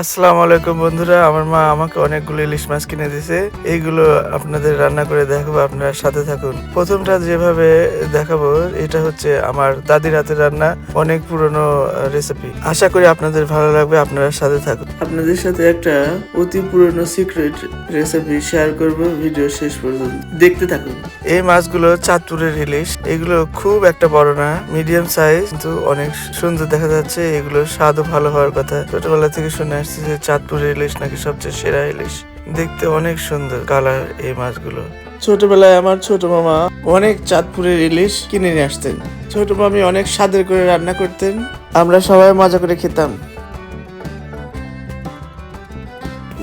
আসসালামু আলাইকুম বন্ধুরা, আমার মা আমাকে অনেকগুলো ইলিশ মাছ কিনে দিয়েছে। এইগুলো আপনাদের রান্না করে দেখাবো, আপনারা সাথে থাকুন। প্রথমটা যেভাবে দেখাবো, এটা হচ্ছে আমার দাদির হাতের রান্না, অনেক পুরনো রেসিপি আশা করি আপনাদের ভালো লাগবে, আপনারা সাথে থাকুন। আপনাদের সাথে একটা অতি পুরনো সিক্রেট রেসিপি শেয়ার করব ভিডিও শেষ পর্যন্ত। দেখতে থাকুন। এই মাছগুলো চাঁদপুরের ইলিশ। এগুলো খুব একটা বড় না মিডিয়াম সাইজ কিন্তু অনেক সুন্দর দেখা যাচ্ছে। এগুলো স্বাদও ভালো হওয়ার কথা। ছোটবেলা থেকে শুনে যে চাঁদপুরের ইলিশ নাকি সবচেয়ে সেরা ইলিশ? দেখতে অনেক সুন্দর কালার এই মাছগুলো। ছোটবেলায় আমার ছোট মামা অনেক চাঁদপুরের ইলিশ কিনে নিয়ে আসতেন। ছোট মামি অনেক স্বাদের করে রান্না করতেন। আমরা সবাই মজা করে খেতাম।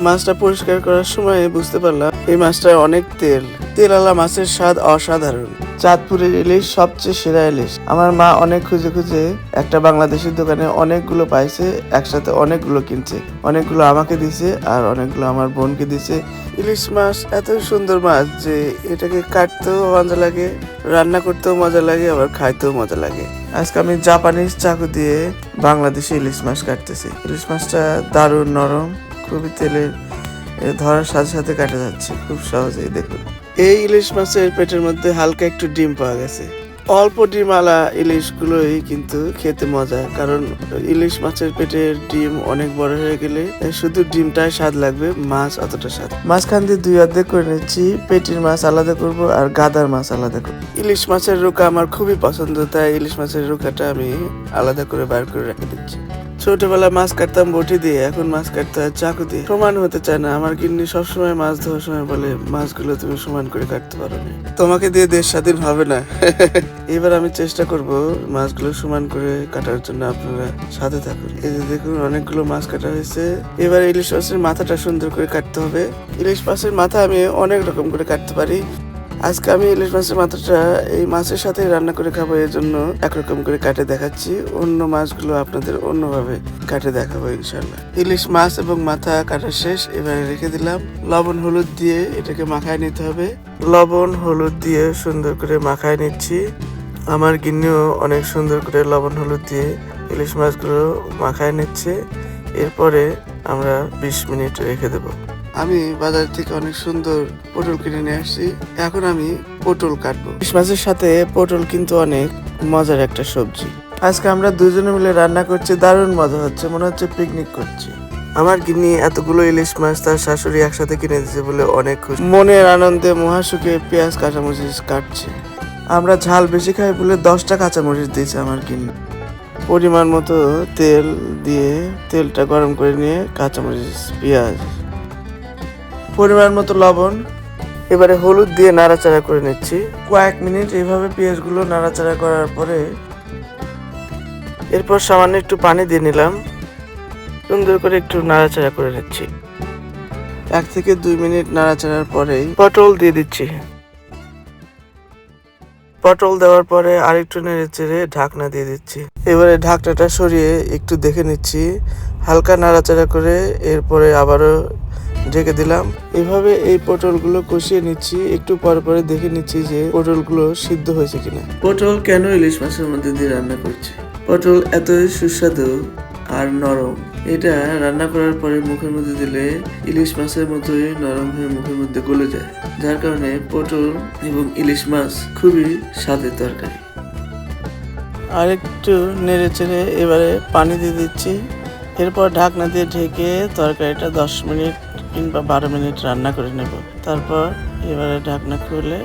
মাছটা পরিষ্কার করার সময় বুঝতে পারলাম, এই মাছটা অনেক তেল। তেলালা মাছের স্বাদ অসাধারণ। চাঁদপুরের ইলিশ সবচেয়ে সেরা ইলিশ। আমার মা অনেক খুঁজে খুঁজে একটা বাংলাদেশের দোকানে অনেকগুলো পাইছে, একসাথে অনেকগুলো কিনছে। অনেকগুলো আমাকে দিছে আর অনেকগুলো আমার বোনকে দিছে। ইলিশ মাছ, এত সুন্দর মাছ যে এটাকে কাটতেও মজা লাগে, রান্না করতেও মজা লাগে, আবার খাইতেও মজা লাগে। আজকে আমি জাপানিজ চাকু দিয়ে বাংলাদেশে ইলিশ মাছ কাটতেছি। ইলিশ মাছটা দারুণ নরম, খুবই তেলের ধরার সাথে সাথে কাটা যাচ্ছে, খুব সহজেই দেখুন। এই ইলিশ মাছের পেটের মধ্যে হালকা একটু ডিম পাওয়া গেছে। অল্প ডিম আলা ইলিশগুলোই কিন্তু খেতে মজা, কারণ ইলিশ মাছের পেটের ডিম অনেক বড় হয়ে গেলে শুধু ডিমটাই স্বাদ লাগবে, মাছ অতটা স্বাদ মাঝখান দিয়ে দুই অর্ধেক করে নিচ্ছি, পেটির মাছ আলাদা করব আর গাদার মাছ আলাদা করব। ইলিশ মাছের রোকা আমার খুবই পছন্দ, তাই ইলিশ মাছের রোকাটা আমি আলাদা করে বার করে রেখে দিচ্ছি। ছোটবেলায় মাছ কাটতাম বটি দিয়ে, এখন মাছ কাটতে হয় চাকু দিয়ে। সমান হতে চায় না। আমার গিন্নি সবসময় মাছ ধোয়ার সময় বলে, মাছগুলো তুমি সমান করে কাটতে পারো না তোমাকে দিয়ে দেশ স্বাধীন হবে না। এবার আমি চেষ্টা করব মাছগুলো সমান করে কাটার জন্য আপনারা সাথে থাকুন। এই যে দেখুন, অনেকগুলো মাছ কাটা হয়েছে। এবার ইলিশ মাছের মাথাটা সুন্দর করে কাটতে হবে। ইলিশ মাছের মাথা আমি অনেক রকম করে কাটতে পারি। আজকে আমি ইলিশ মাছের মাথাটা এই মাছের সাথে রান্না করে খাব এর জন্য একরকম করে কাটে দেখাচ্ছি। অন্য মাছগুলো আপনাদের অন্যভাবে কাটে দেখাবো ইনশাল্লাহ ইলিশ মাছ এবং মাথা কাটা শেষ, এবারে রেখে দিলাম। লবণ, হলুদ দিয়ে এটাকে মাখায় নিতে হবে। লবণ, হলুদ দিয়ে সুন্দর করে মাখায় নিচ্ছি। আমার গিন্নিও অনেক সুন্দর করে লবণ, হলুদ দিয়ে ইলিশ মাছগুলো মাখায় নিচ্ছে। এরপরে আমরা বিশ মিনিট রেখে দেবো। আমি বাজার থেকে অনেক সুন্দর পটল কিনে নিয়ে আসছি। এখন আমি পটল কাটবো। ইলিশ মাছের সাথে পটল কিন্তু অনেক মজার একটা সবজি। আজকে আমরা দুজনে মিলে রান্না করছি, দারুণ মজা হচ্ছে, মনে হচ্ছে পিকনিক করছি। আমার গিন্নি এতগুলো ইলিশ মাছ তার শাশুড়ি একসাথে কিনে দিয়েছে বলে অনেক খুশি। মনের আনন্দে মহাসুখে পেঁয়াজ, কাঁচামরিচ কাটছে। আমরা ঝাল বেশি খাই বলে দশটা কাঁচামরিচ দিয়েছে আমার গিন্নি। পরিমাণ মতো তেল দিয়ে তেলটা গরম করে নিয়ে কাঁচামরিচ, পেঁয়াজ পরিমাণ মতো লবণ, এবারে হলুদ দিয়ে নাড়াচাড়া করে নিচ্ছি। কয়েক মিনিট এইভাবে পেঁয়াজগুলো নাড়াচাড়া করার পরে এরপর সামান্য একটু পানি দিয়ে নিলাম। সুন্দর করে একটু নাড়াচাড়া করে নিচ্ছি। এক থেকে দুই মিনিট নাড়াচাড়ার পরেই পটল দিয়ে দিচ্ছি। পটল দেওয়ার পরে আরেকটু নেড়ে চেড়ে ঢাকনা দিয়ে দিচ্ছি। এবারে ঢাকনাটা সরিয়ে একটু দেখে নিচ্ছি। হালকা নাড়াচাড়া করে এরপরে আবারও ঢেকে দিলাম। এভাবে এই পটলগুলো কষিয়ে নিচ্ছি। একটু পর পরে দেখে নিচ্ছি যে পটলগুলো সিদ্ধ হয়েছে কিনা। পটল কেন ইলিশ মাছের মধ্যে দিয়ে রান্না করছি? পটল এতই সুস্বাদু আর নরম। এটা রান্না করার পরে মুখের মধ্যে দিলে ইলিশ মাছের মতোই নরম হয়ে মুখের মধ্যে গলে যায়। যার কারণে পটল এবং ইলিশ মাছ খুবই স্বাদের তরকারি। আর একটু নেড়ে চেড়ে এবারে পানি দিয়ে দিচ্ছি। এরপর ঢাকনা দিয়ে ঢেকে তরকারিটা দশ মিনিট কিংবা বারো মিনিট রান্না করে নেব। তারপর এবারে ঢাকনা খুলে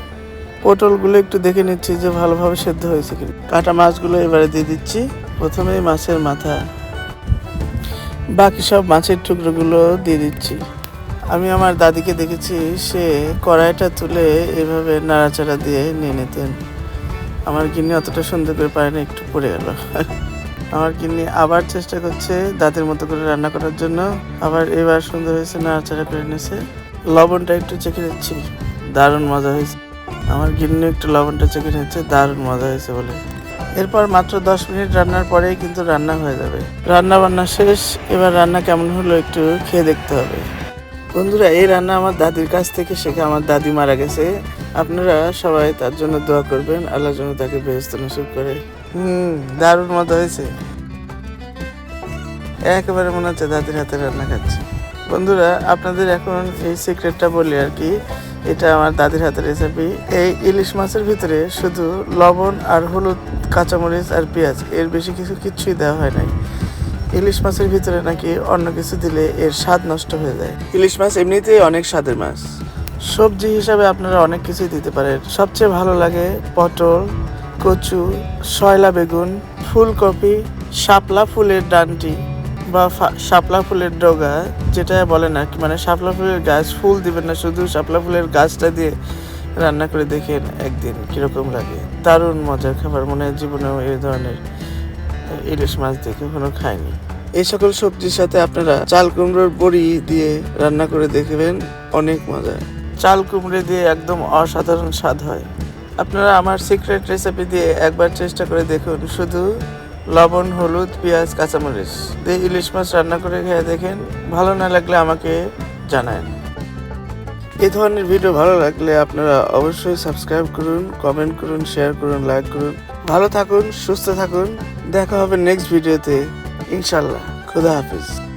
পটলগুলো একটু দেখে নিচ্ছি যে ভালোভাবে সেদ্ধ হয়েছে কিনা। কাটা মাছগুলো এবারে দিয়ে দিচ্ছি। প্রথমেই মাছের মাথা। বাকি সব মাছের টুকরোগুলো দিয়ে দিচ্ছি। আমি আমার দাদিকে দেখেছি, সে কড়াইটা তুলে এভাবে নাড়াচাড়া দিয়ে নিয়ে নিতেন। আমার গিন্নি অতটা সুন্দর করে পারে না একটু পড়ে গেল। আমার গিন্নি আবার চেষ্টা করছে দাদির মতো করে রান্না করার জন্য। আবার এবার সুন্দর হয়েছে, নাড়াচাড়া করে নিয়েছে। লবণটা একটু চেখে নিচ্ছি। দারুণ মজা হয়েছে। আমার গিন্নি একটু লবণটা চেখে নিচ্ছে, দারুণ মজা হয়েছে বলে। এরপর মাত্র দশ মিনিট রান্নার পরেই কিন্তু রান্না হয়ে যাবে। রান্না বান্না শেষ, এবার রান্না কেমন হলো একটু খেয়ে দেখতে হবে। বন্ধুরা, এই রান্না আমার দাদির কাছ থেকে শেখা। আমার দাদি মারা গেছে। আপনারা সবাই তার জন্য দোয়া করবেন। আল্লাহ যেন তাকে বেহস্ত নসিব করে। হুম দারুণ মজা হয়েছে। একেবারে মনে হচ্ছে দাদির হাতে রান্না খাচ্ছি। বন্ধুরা আপনাদের এখন এই সিক্রেটটা বলি আর কি এটা আমার দাদির হাতের রেসিপি এই ইলিশ মাছের ভিতরে শুধু লবণ আর হলুদ কাঁচামরিচ আর পেঁয়াজ এর বেশি কিছু কিচ্ছুই দেওয়া হয় নাই। ইলিশ মাছের ভিতরে নাকি অন্য কিছু দিলে এর স্বাদ নষ্ট হয়ে যায়। ইলিশ মাছ এমনিতেই অনেক স্বাদের মাছ। সবজি হিসাবে আপনারা অনেক কিছুই দিতে পারেন। সবচেয়ে ভালো লাগে পটল কচু শয়লা বেগুন, ফুলকপি, শাপলা ফুলের ডানটি বা শাপলা ফুলের ডগা, যেটা বলে কি মানে শাপলা ফুলের গাছ, ফুল দিবেন না, শুধু শাপলা ফুলের গাছটা দিয়ে রান্না করে দেখেন একদিন কীরকম লাগে। দারুণ মজার খাবার, মনে হয় জীবনেও এই ধরনের ইলিশ মাছ দিয়ে কখনো খায়নি এই সকল সবজির সাথে আপনারা চাল কুমড়োর বড়ি দিয়ে রান্না করে দেখবেন, অনেক মজা। চাল কুমড়ো দিয়ে একদম অসাধারণ স্বাদ হয়। আপনারা আমার সিক্রেট রেসিপি দিয়ে একবার চেষ্টা করে দেখুন। শুধু লবণ, হলুদ, পেঁয়াজ, কাঁচামরিচ দিয়ে ইলিশ মাছ রান্না করে খেয়ে দেখেন। ভালো না লাগলে আমাকে জানান। এই ধরনের ভিডিও ভালো লাগলে আপনারা অবশ্যই সাবস্ক্রাইব করুন কমেন্ট করুন শেয়ার করুন লাইক করুন। ভালো থাকুন, সুস্থ থাকুন। দেখা হবে নেক্সট ভিডিওতে ইনশাল্লাহ খুদা হাফিজ।